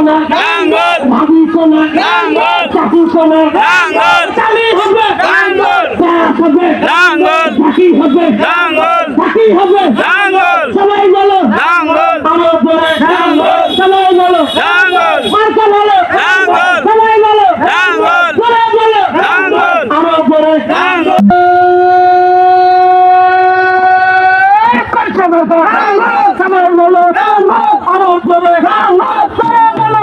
সোনা লাঙ্গল ভাবি সোনা লাঙ্গল চাকু সোনা লাঙ্গল চালি হবে লাঙ্গল ব্যাস হবে লাঙ্গল বাকি হবে লাঙ্গল বাকি হবে লাঙ্গল সবাই বলো লাঙ্গল আমার উপরে লাঙ্গল সবাই বলো লাঙ্গল মার্কা বলো লাঙ্গল সবাই বলো লাঙ্গল সবাই বলো লাঙ্গল আমার উপরে লাঙ্গল সবাই বলো উপরে সবাই বলো না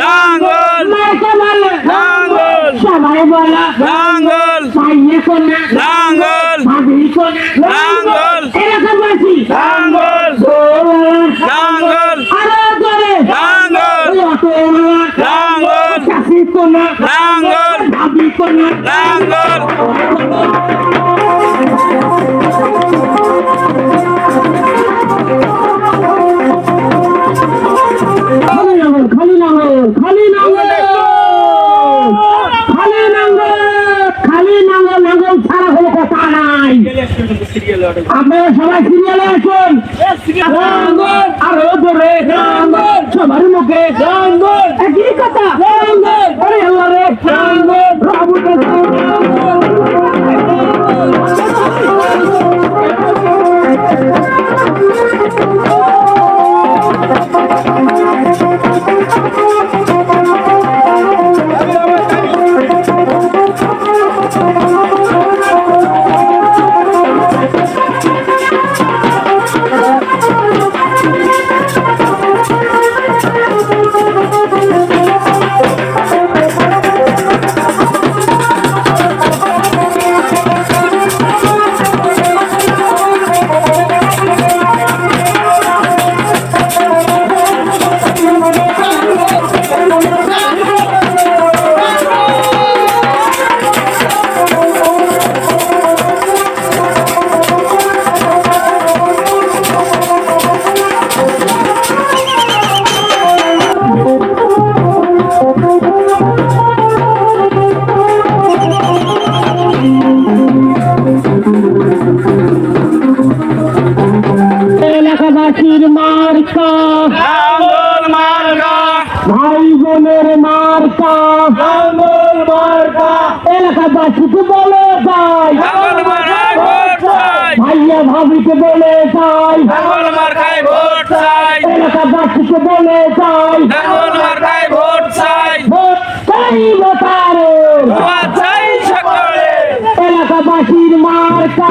লাঙ্গল লাঙ্গল সবাই বলো লাঙ্গল ভাইয়ে কোনা লাঙ্গল ভাবি কোনা লাঙ্গল এলাকাবাসী লাঙ্গল লাঙ্গল আরও জোরে। লাঙ্গল লাঙ্গল চাষি কোনা লাঙ্গল ভাবি কোনা লাঙ্গল সিরিয়ালে আসুন। আরও ধরে সবার মুখে। একই কথা। এলাকাবাসীর মার্কা। মার্কা। ভাই বোনের মার্কা। মার্কা এলাকাবাসীকে বলে যাই। ভাইয়া ভাবিকে বলে যাই। এলাকাবাসীকে বলে যাই। ভোট চাই। ভোট চাই ভোট চাই সকলে এলাকাবাসীর মার্কা।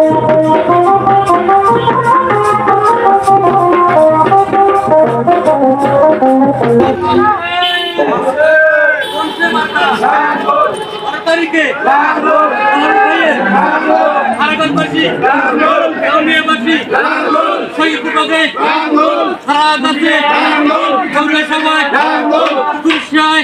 তারিখে আরেকবারবাসী কাউনিয়াবাসী শহীদপুরকে সারা দেশে কাউনিয়া সবাই কুষ্টিয়ায়